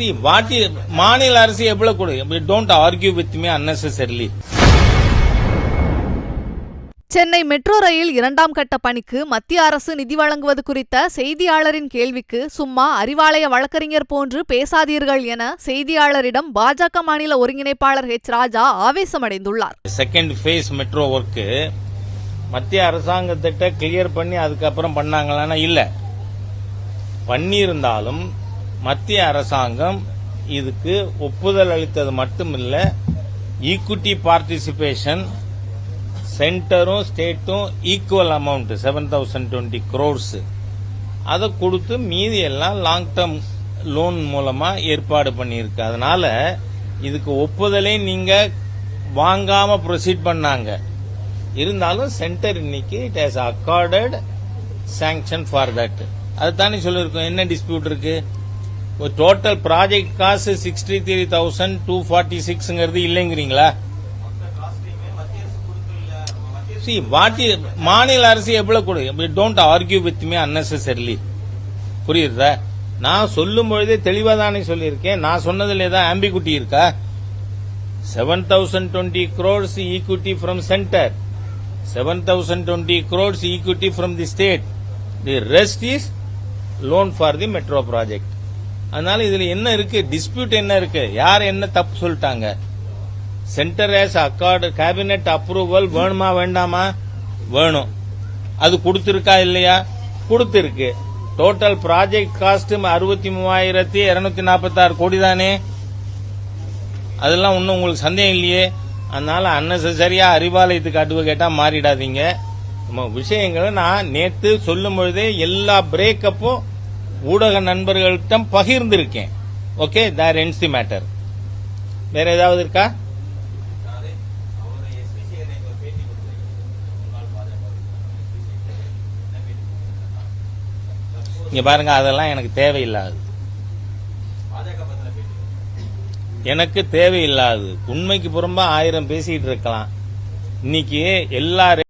See what மாநில அரசு எவ்வளவு கொடு? Don't argue with me unnecessarily. Chennai metro rail இரண்டாம் கட்ட பணிக்கு மத்திய அரசு நிதி வழங்குவது குறித்த செய்தியாளரின் கேள்விக்கு சும்மா அறிவாலய வழக்கறிஞர் போன்று பேசாதீர்கள் என செய்தியாளரிடம் பாஜக மாநில ஒருங்கிணைப்பாளர் ஹெச் ராஜா ஆவேசமடைந்துள்ளார். செகண்ட் ஃபேஸ் மெட்ரோ ஒர்க்கு மத்திய அரசாங்கத்திட்ட கிளியர் பண்ணி அதுக்கப்புறம் பண்ணாங்களான்னா இல்ல. பண்ணியிருந்தாலும் மத்திய அரசாங்கம் இதுக்கு ஒப்புதல் அளித்தது மட்டுமில்ல ஈக்குட்டி பார்ட்டிசிபேஷன் சென்டரும் ஸ்டேட்டும் equal amount seven thousand twenty crores அதை கொடுத்து மீதி எல்லாம் லாங் டேர்ம் லோன் மூலமா ஏற்பாடு பண்ணியிருக்கு. அதனால இதுக்கு ஒப்புதலே நீங்க வாங்காம ப்ரொசீட் பண்ணாங்க. இருந்தாலும் சென்டர் இன்னைக்கு it has accorded sanction for that அதுதானே சொல்லியிருக்கோம். என்ன டிஸ்பியூட் இருக்கு? டோட்டல் ப்ராஜெக்ட் காசு sixty three thousand two forty சிக்ஸ்ங்கிறது இல்லைங்கிறீங்களா சி வாட்டி மாநில அரசு எவ்வளவு கொடு don't argue with me unnecessarily புரியுதா? நான் சொல்லும் பொழுதே தெளிவா தானே சொல்லியிருக்கேன். நான் சொன்னதில் ஏதாவது ஆம்பிகுட்டி இருக்கா? Seven thousand twenty crores equity from centre seven thousand twenty crores equity from the state the rest is loan for the metro project அதனால இதுல என்ன இருக்கு? டிஸ்பியூட் என்ன இருக்கு? யார் என்ன தப்பு சொல்லிட்டாங்க? Centre has accord cabinet approval வேணுமா வேண்டாமா? வேணும். அது கொடுத்திருக்கா இல்லையா? கொடுத்திருக்கு. டோட்டல் ப்ராஜெக்ட் காஸ்ட் அறுபத்தி மூவாயிரத்தி இருநூத்தி நாற்பத்தாறு கோடி தானே அதெல்லாம் ஒன்றும் உங்களுக்கு சந்தேகம் இல்லையே? அதனால அன்னெசரியா அறிவாலயத்துக்கு அட்வொகேட்டா மாறிடாதீங்க. விஷயங்களை நான் நேத்து சொல்லும் பொழுதே எல்லா பிரேக்கப்பும் ஊடக நண்பர்கள்ட்ட பகிர்ந்திருக்கேன். Okay there ends the matter வேற ஏதாவது இருக்கா? இங்க பாருங்க அதெல்லாம் எனக்கு தேவையில்லாது. எனக்கு தேவையில்லாது. உண்மைக்கு புறம்பா ஆயிரம் பேசிட்டு இருக்கலாம். இன்னைக்கு எல்லாரும்